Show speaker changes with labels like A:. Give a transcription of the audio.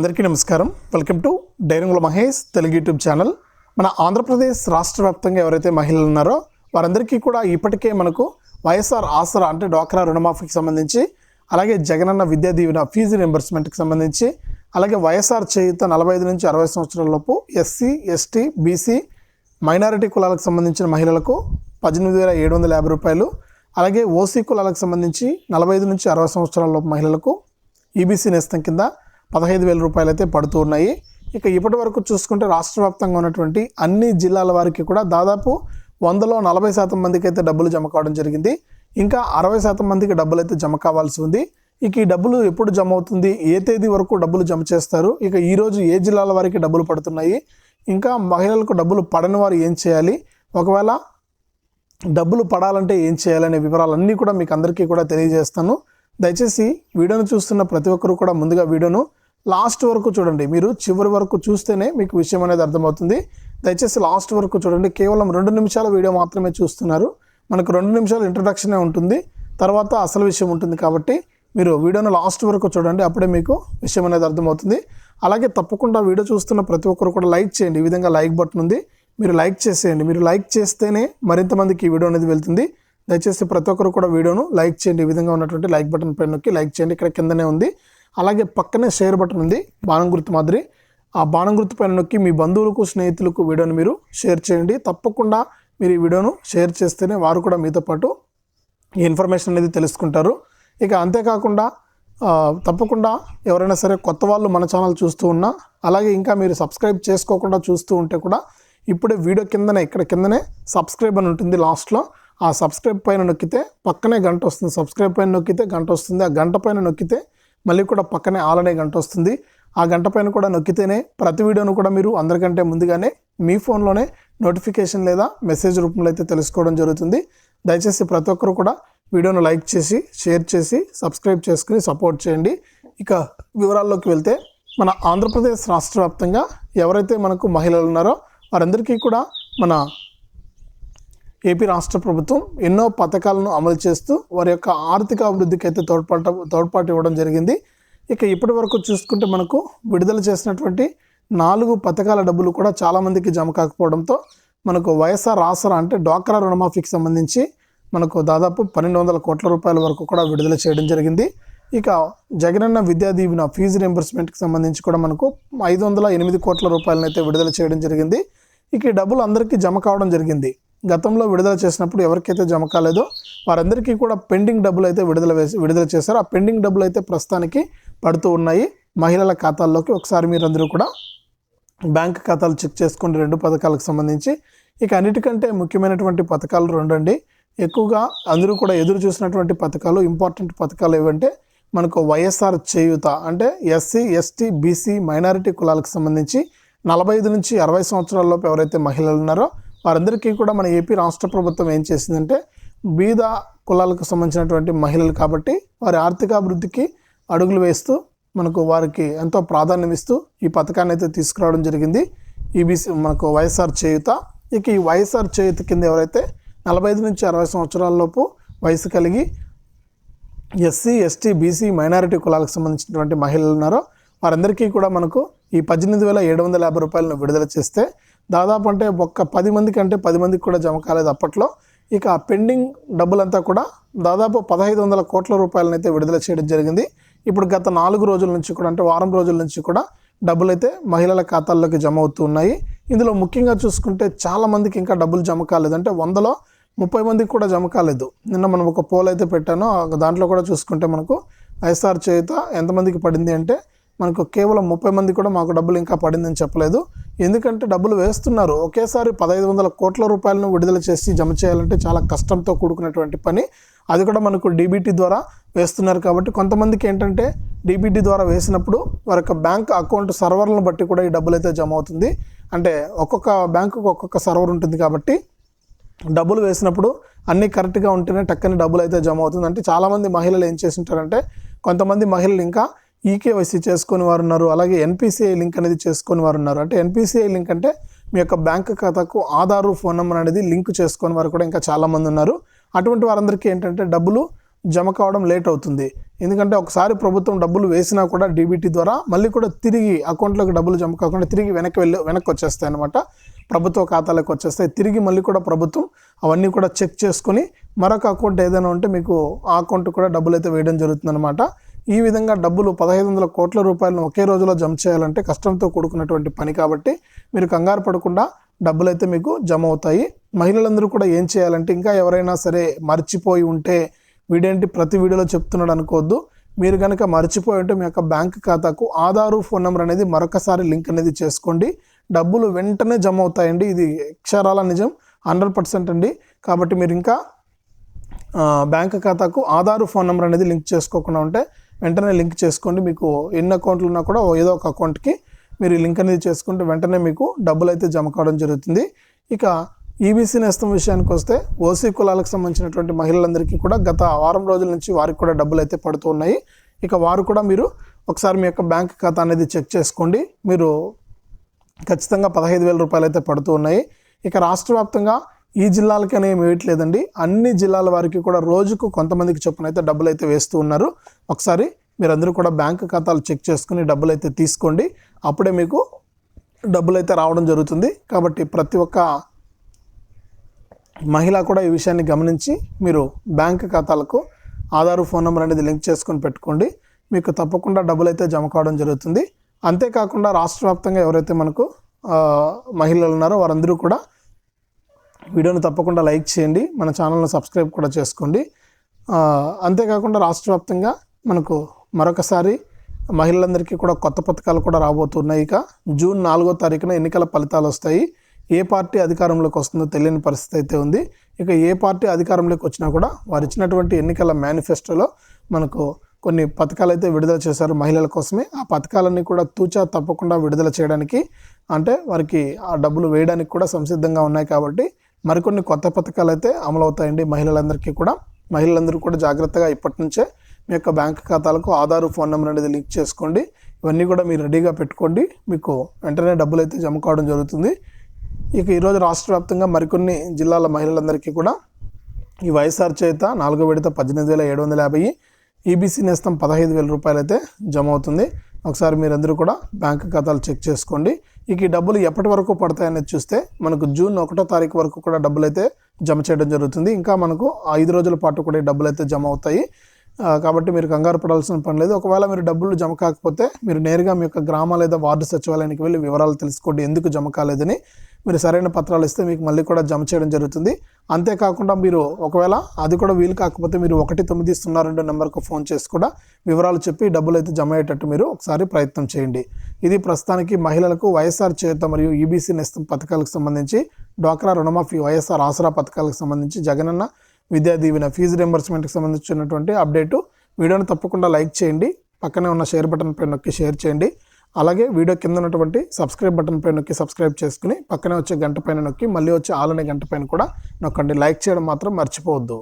A: అందరికీ నమస్కారం. Welcome to డైరంగుల Mahesh Telugu YouTube channel మన ఆంధ్రప్రదేశ్ రాష్ట్ర వ్యాప్తంగా ఎవరైతే మహిళలు ఉన్నారో వారందరికీ కూడా ఇప్పటికే మనకు వైఎస్ఆర్ ఆసరా అంటే డ్వాక్రా రుణమాఫీకి సంబంధించి అలాగే జగనన్న విద్యా దీవెన ఫీజు రింబర్స్మెంట్కి సంబంధించి అలాగే వైఎస్ఆర్ చేయుత నలభై ఐదు నుంచి అరవై సంవత్సరాల లోపు ఎస్సీ ఎస్టీ బీసీ మైనారిటీ కులాలకు సంబంధించిన మహిళలకు పద్దెనిమిది వేల ఏడు వందల యాభై రూపాయలు అలాగే ఓసీ కులాలకు సంబంధించి నలభై ఐదు నుంచి అరవై సంవత్సరాల లోపు మహిళలకు ఈబీసీ నేస్తం కింద పదహైదు వేల రూపాయలు అయితే పడుతూ ఉన్నాయి. ఇక ఇప్పటి వరకు చూసుకుంటే రాష్ట్ర వ్యాప్తంగా ఉన్నటువంటి అన్ని జిల్లాల వారికి కూడా దాదాపు వందలో నలభై శాతం మందికి అయితే డబ్బులు జమ కావడం జరిగింది. ఇంకా అరవై శాతం మందికి డబ్బులు అయితే జమ కావాల్సి ఉంది. ఇక ఈ డబ్బులు ఎప్పుడు జమ అవుతుంది? ఏ తేదీ వరకు డబ్బులు జమ చేస్తారు? ఇక ఈ రోజు ఏ జిల్లాల వారికి డబ్బులు పడుతున్నాయి? ఇంకా మహిళలకు డబ్బులు పడని వారు ఏం చేయాలి? ఒకవేళ డబ్బులు పడాలంటే ఏం చేయాలనే వివరాలన్నీ కూడా మీకు అందరికీ కూడా తెలియజేస్తాను. దయచేసి వీడియోను చూస్తున్న ప్రతి ఒక్కరు కూడా ముందుగా వీడియోను లాస్ట్ వరకు చూడండి. మీరు చివరి వరకు చూస్తేనే మీకు విషయం అనేది అర్థమవుతుంది. దయచేసి లాస్ట్ వరకు చూడండి. కేవలం రెండు నిమిషాల వీడియో మాత్రమే చూస్తున్నారు. మనకు రెండు నిమిషాలు ఇంట్రడక్షనే ఉంటుంది. తర్వాత అసలు విషయం ఉంటుంది కాబట్టి మీరు వీడియోను లాస్ట్ వరకు చూడండి. అప్పుడే మీకు విషయం అనేది అర్థమవుతుంది. అలాగే తప్పకుండా వీడియో చూస్తున్న ప్రతి ఒక్కరు కూడా లైక్ చేయండి. ఈ విధంగా లైక్ బటన్ ఉంది. మీరు లైక్ చేసేయండి. మీరు లైక్ చేస్తేనే మరింత మందికి ఈ వీడియో అనేది వెళ్తుంది. దయచేసి ప్రతి ఒక్కరు కూడా వీడియోను లైక్ చేయండి. ఈ విధంగా ఉన్నటువంటి లైక్ బటన్ పైన నొక్కి లైక్ చేయండి. ఇక్కడ కిందనే ఉంది. అలాగే పక్కనే షేర్ బటన్ ఉంది బాణం గుర్తు మాదిరి. ఆ బాణం గుర్తు పైన నొక్కి మీ బంధువులకు స్నేహితులకు వీడియోని మీరు షేర్ చేయండి. తప్పకుండా మీరు ఈ వీడియోను షేర్ చేస్తేనే వారు కూడా మీతో పాటు ఈ ఇన్ఫర్మేషన్ అనేది తెలుసుకుంటారు. ఇక అంతేకాకుండా తప్పకుండా ఎవరైనా సరే కొత్త వాళ్ళు మన ఛానల్ చూస్తూ ఉన్నా అలాగే ఇంకా మీరు సబ్స్క్రైబ్ చేసుకోకుండా చూస్తూ ఉంటే కూడా ఇప్పుడే వీడియో కిందనే ఇక్కడ కిందనే సబ్స్క్రైబ్ అని ఉంటుంది లాస్ట్లో ఆ సబ్స్క్రైబ్ పైన నొక్కితే పక్కనే గంట వస్తుంది. సబ్స్క్రైబ్ పైన నొక్కితే గంట వస్తుంది. ఆ గంట పైన నొక్కితే మళ్ళీ కూడా పక్కనే ఆలనే గంట వస్తుంది. ఆ గంట పైన కూడా నొక్కితేనే ప్రతి వీడియోను కూడా మీరు అందరికంటే ముందుగానే మీ ఫోన్లోనే నోటిఫికేషన్ లేదా మెసేజ్ రూపంలో అయితే తెలుసుకోవడం జరుగుతుంది. దయచేసి ప్రతి ఒక్కరు కూడా వీడియోను లైక్ చేసి షేర్ చేసి సబ్స్క్రైబ్ చేసుకుని సపోర్ట్ చేయండి. ఇక వివరాల్లోకి వెళ్తే మన ఆంధ్రప్రదేశ్ రాష్ట్ర వ్యాప్తంగా ఎవరైతే మనకు మహిళలు ఉన్నారో వారందరికీ కూడా మన ఏపీ రాష్ట్ర ప్రభుత్వం ఎన్నో పథకాలను అమలు చేస్తూ వారి యొక్క ఆర్థిక అభివృద్ధికి అయితే తోడ్పాట తోడ్పాటు ఇవ్వడం జరిగింది. ఇక ఇప్పటి వరకు చూసుకుంటే మనకు విడుదల చేసినటువంటి నాలుగు పథకాల డబ్బులు కూడా చాలామందికి జమ కాకపోవడంతో మనకు వైఎస్ఆర్ ఆసరా అంటే డ్వాక్రా రుణమాఫీకి సంబంధించి మనకు దాదాపు పన్నెండు వందల కోట్ల రూపాయల వరకు కూడా విడుదల చేయడం జరిగింది. ఇక జగనన్న విద్యా దీవెన ఫీజు రింబర్స్మెంట్కి సంబంధించి కూడా మనకు ఐదు వందల ఎనిమిది కోట్ల రూపాయలను అయితే విడుదల చేయడం జరిగింది. ఇక ఈ డబ్బులు అందరికీ జమ కావడం జరిగింది. గతంలో విడుదల చేసినప్పుడు ఎవరికైతే జమ కాలేదో వారందరికీ కూడా పెండింగ్ డబ్బులు అయితే విడుదల వేసి విడుదల చేశారు. ఆ పెండింగ్ డబ్బులు అయితే ప్రస్తుతానికి పడుతూ ఉన్నాయి. మహిళల ఖాతాల్లోకి ఒకసారి మీరందరూ కూడా బ్యాంక్ ఖాతాలు చెక్ చేసుకోండి రెండు పథకాలకు సంబంధించి ఇక అన్నిటికంటే ముఖ్యమైనటువంటి పథకాలు రెండండి. ఎక్కువగా అందరూ కూడా ఎదురు చూసినటువంటి పథకాలు ఇంపార్టెంట్ పథకాలు ఏవంటే మనకు వైఎస్ఆర్ చేయూత అంటే ఎస్సీ ఎస్టీ బీసీ మైనారిటీ కులాలకు సంబంధించి నలభై ఐదు నుంచి అరవై సంవత్సరాలలోపు ఎవరైతే మహిళలు ఉన్నారో వారందరికీ కూడా మన ఏపీ రాష్ట్ర ప్రభుత్వం ఏం చేసిందంటే బీద కులాలకు సంబంధించినటువంటి మహిళలు కాబట్టి వారి ఆర్థికాభివృద్ధికి అడుగులు వేస్తూ మనకు వారికి ఎంతో ప్రాధాన్యం ఇస్తూ ఈ పథకాన్ని అయితే తీసుకురావడం జరిగింది. ఈబీసీ మనకు వైఎస్ఆర్ చేయుత. ఇక ఈ వైఎస్ఆర్ చేయుత కింద ఎవరైతే నలభై ఐదు నుంచి అరవై సంవత్సరాలలోపు వయసు కలిగి ఎస్సీ ఎస్టీ బీసీ మైనారిటీ కులాలకు సంబంధించినటువంటి మహిళలు ఉన్నారో వారందరికీ కూడా మనకు ఈ పద్దెనిమిది వేల ఏడు వందల యాభై రూపాయలను విడుదల చేస్తే దాదాపు అంటే ఒక్క పది మందికి అంటే పది మందికి కూడా జమ కాలేదు అప్పట్లో. ఇక ఆ పెండింగ్ డబ్బులంతా కూడా దాదాపు పదహైదు వందల కోట్ల రూపాయలను అయితే విడుదల చేయడం జరిగింది. ఇప్పుడు గత నాలుగు రోజుల నుంచి కూడా అంటే వారం రోజుల నుంచి కూడా డబ్బులు అయితే మహిళల ఖాతాల్లోకి జమ అవుతూ ఉన్నాయి. ఇందులో ముఖ్యంగా చూసుకుంటే చాలా మందికి ఇంకా డబ్బులు జమ కాలేదు. అంటే వందలో ముప్పై మందికి కూడా జమ కాలేదు. నిన్న మనం ఒక పోల్ అయితే పెట్టాను. దాంట్లో కూడా చూసుకుంటే మనకు ఐఎస్ఆర్ చేత ఎంతమందికి పడింది అంటే మనకు కేవలం ముప్పై మంది కూడా మాకు డబ్బులు ఇంకా పడిందని చెప్పలేదు. ఎందుకంటే డబ్బులు వేస్తున్నారు. ఒకేసారి పదహైదు వందల కోట్ల రూపాయలను విడుదల చేసి జమ చేయాలంటే చాలా కష్టంతో కూడుకున్నటువంటి పని. అది కూడా మనకు డీబీటీ ద్వారా వేస్తున్నారు కాబట్టి కొంతమందికి ఏంటంటే డీబీటీ ద్వారా వేసినప్పుడు వారి యొక్క బ్యాంక్ అకౌంట్ సర్వర్లను బట్టి కూడా ఈ డబ్బులు అయితే జమ అవుతుంది. అంటే ఒక్కొక్క బ్యాంకుకు ఒక్కొక్క సర్వర్ ఉంటుంది కాబట్టి డబ్బులు వేసినప్పుడు అన్నీ కరెక్ట్గా ఉంటేనే టక్కని డబ్బులు అయితే జమ అవుతుంది. అంటే చాలామంది మహిళలు ఏం చేసి ఉంటారంటే కొంతమంది మహిళలు ఇంకా ఈకేవైసీ చేసుకుని వారు ఉన్నారు అలాగే ఎన్పిసిఐ లింక్ అనేది చేసుకుని వారు ఉన్నారు అంటే ఎన్పిసిఐ లింక్ అంటే మీ యొక్క బ్యాంక్ ఖాతాకు ఆధారు ఫోన్ నెంబర్ అనేది లింక్ చేసుకొని వారు కూడా ఇంకా చాలామంది ఉన్నారు. అటువంటి వారందరికీ ఏంటంటే డబ్బులు జమ కావడం లేట్ అవుతుంది. ఎందుకంటే ఒకసారి ప్రభుత్వం డబ్బులు వేసినా కూడా డీబీటీ ద్వారా మళ్ళీ కూడా తిరిగి అకౌంట్లోకి డబ్బులు జమ కాకుండా తిరిగి వెనక్కి వెళ్ళి వెనక్కి వచ్చేస్తాయి అనమాట ప్రభుత్వ ఖాతాలకు వచ్చేస్తాయి. తిరిగి మళ్ళీ కూడా ప్రభుత్వం అవన్నీ కూడా చెక్ చేసుకొని మరొక అకౌంట్ ఏదైనా ఉంటే మీకు ఆ అకౌంట్ కూడా డబ్బులు అయితే వేయడం జరుగుతుందన్నమాట. ఈ విధంగా డబ్బులు పదహైదు వందల కోట్ల రూపాయలను ఒకే రోజులో జమ చేయాలంటే కష్టంతో కూడుకున్నటువంటి పని కాబట్టి మీరు కంగారు పడకుండా డబ్బులు అయితే మీకు జమ అవుతాయి. మహిళలందరూ కూడా ఏం చేయాలంటే ఇంకా ఎవరైనా సరే మర్చిపోయి ఉంటే వీడేంటి ప్రతి వీడియోలో చెప్తున్నాడు అనుకోవద్దు. మీరు కనుక మర్చిపోయి ఉంటే మీ యొక్క బ్యాంక్ ఖాతాకు ఆధారు ఫోన్ నెంబర్ అనేది మరొకసారి లింక్ అనేది చేసుకోండి. డబ్బులు వెంటనే జమ అవుతాయండి. ఇది అక్షరాల నిజం హండ్రెడ్ పర్సెంట్ అండి. కాబట్టి మీరు ఇంకా బ్యాంక్ ఖాతాకు ఆధార్ ఫోన్ నెంబర్ అనేది లింక్ చేసుకోకుండా ఉంటే వెంటనే లింక్ చేసుకోండి. మీకు ఎన్ని అకౌంట్లు ఉన్నా కూడా ఏదో ఒక అకౌంట్కి మీరు లింక్ అనేది చేసుకుంటే వెంటనే మీకు డబ్బులు అయితే జమ కావడం జరుగుతుంది. ఇక ఈబీసీ నేస్తం విషయానికి వస్తే ఓసీ కులాలకు సంబంధించినటువంటి మహిళలందరికీ కూడా గత వారం రోజుల నుంచి వారికి కూడా డబ్బులు అయితే పడుతూ ఉన్నాయి. ఇక వారు కూడా మీరు ఒకసారి మీ యొక్క బ్యాంక్ ఖాతా అనేది చెక్ చేసుకోండి. మీరు ఖచ్చితంగా పదహైదు వేల రూపాయలు అయితే పడుతూ ఉన్నాయి. ఇక రాష్ట్ర వ్యాప్తంగా ఈ జిల్లాలకనే ఏమి వేయట్లేదండి అన్ని జిల్లాల వారికి కూడా రోజుకు కొంతమందికి చొప్పున అయితే డబ్బులు అయితే వేస్తూ ఉన్నారు. ఒకసారి మీరందరూ కూడా బ్యాంక్ ఖాతాలు చెక్ చేసుకుని డబ్బులు అయితే తీసుకోండి. అప్పుడే మీకు డబ్బులు అయితే రావడం జరుగుతుంది. కాబట్టి ప్రతి ఒక్క మహిళ కూడా ఈ విషయాన్ని గమనించి మీరు బ్యాంక్ ఖాతాలకు ఆధార్ ఫోన్ నెంబర్ అనేది లింక్ చేసుకొని పెట్టుకోండి. మీకు తప్పకుండా డబ్బులు అయితే జమ కావడం జరుగుతుంది. అంతేకాకుండా రాష్ట్ర వ్యాప్తంగా ఎవరైతే మనకు మహిళలు ఉన్నారో వారందరూ కూడా వీడియోని తప్పకుండా లైక్ చేయండి. మన ఛానల్ని సబ్స్క్రైబ్ కూడా చేసుకోండి. అంతేకాకుండా రాష్ట్ర వ్యాప్తంగా మనకు మరొకసారి మహిళలందరికీ కూడా కొత్త పథకాలు కూడా రాబోతున్నాయి ఇక. జూన్ నాలుగో తారీఖున ఎన్నికల ఫలితాలు వస్తాయి. ఏ పార్టీ అధికారంలోకి వస్తుందో తెలియని పరిస్థితి అయితే ఉంది. ఇక ఏ పార్టీ అధికారంలోకి వచ్చినా కూడా వారు ఇచ్చినటువంటి ఎన్నికల మేనిఫెస్టోలో మనకు కొన్ని పథకాలు అయితే విడుదల చేశారు మహిళల కోసమే. ఆ పథకాలన్నీ కూడా తూచా తప్పకుండా విడుదల చేయడానికి అంటే వారికి ఆ డబ్బులు వేయడానికి కూడా సంసిద్ధంగా ఉన్నాయి కాబట్టి మరికొన్ని కొత్త పథకాలు అయితే అమలవుతాయండి మహిళలందరికీ కూడా. మహిళలందరూ కూడా జాగ్రత్తగా ఇప్పటి నుంచే మీ యొక్క బ్యాంక్ ఖాతాలకు ఆధార్ ఫోన్ నెంబర్ అనేది లింక్ చేసుకోండి. ఇవన్నీ కూడా మీరు రెడీగా పెట్టుకోండి. మీకు వెంటనే డబ్బులు అయితే జమ కావడం జరుగుతుంది. ఇక ఈరోజు రాష్ట్ర వ్యాప్తంగా మరికొన్ని జిల్లాల మహిళలందరికీ కూడా ఈ వైఎస్ఆర్ చేత నాలుగో విడత పద్దెనిమిది వేల ఏడు వందల యాభై ఈబీసీ నేస్తం పదహైదు వేల రూపాయలు అయితే జమ అవుతుంది. ఒకసారి మీరందరూ కూడా బ్యాంక్ ఖాతాలు చెక్ చేసుకోండి. ఇక ఈ డబ్బులు ఎప్పటి వరకు పడతాయనేది చూస్తే మనకు జూన్ ఒకటో తారీఖు వరకు కూడా డబ్బులు అయితే జమ చేయడం జరుగుతుంది. ఇంకా మనకు ఐదు రోజుల పాటు కూడా ఈ డబ్బులు అయితే జమ అవుతాయి. కాబట్టి మీరు కంగారు పడాల్సిన పని లేదు. ఒకవేళ మీరు డబ్బులు జమ కాకపోతే మీరు నేరుగా మీ యొక్క గ్రామ లేదా వార్డు సచివాలయానికి వెళ్ళి వివరాలు తెలుసుకోండి. ఎందుకు జమ కాలేదని మీరు సరైన పత్రాలు ఇస్తే మీకు మళ్ళీ కూడా జమ చేయడం జరుగుతుంది. అంతేకాకుండా మీరు ఒకవేళ అది కూడా వీలు కాకపోతే మీరు ఒకటి తొమ్మిది సున్నా రెండు నెంబర్కు ఫోన్ చేసి కూడా వివరాలు చెప్పి డబ్బులు అయితే జమ అయ్యేటట్టు మీరు ఒకసారి ప్రయత్నం చేయండి. ఇది ప్రస్తుతానికి మహిళలకు వైఎస్ఆర్ చేత మరియు ఈబీసీ నేస్తం పథకాలకు సంబంధించి డ్వాక్రా రుణమాఫీ వైఎస్ఆర్ ఆసరా పథకాలకు సంబంధించి జగనన్న విద్యా దీవెన ఫీజు రింబర్స్మెంట్కి సంబంధించినటువంటి అప్డేటు. వీడియోని తప్పకుండా లైక్ చేయండి. పక్కనే ఉన్న షేర్ బటన్ పై నొక్కి షేర్ చేయండి. అలాగే వీడియో కింద ఉన్నటువంటి సబ్స్క్రైబ్ బటన్ పై నొక్కి సబ్స్క్రైబ్ చేసుకుని పక్కనే వచ్చే గంట పైన నొక్కి మళ్ళీ వచ్చే ఆలనే గంట పైన కూడా నొక్కండి. లైక్ చేయడం మాత్రం మర్చిపోవద్దు.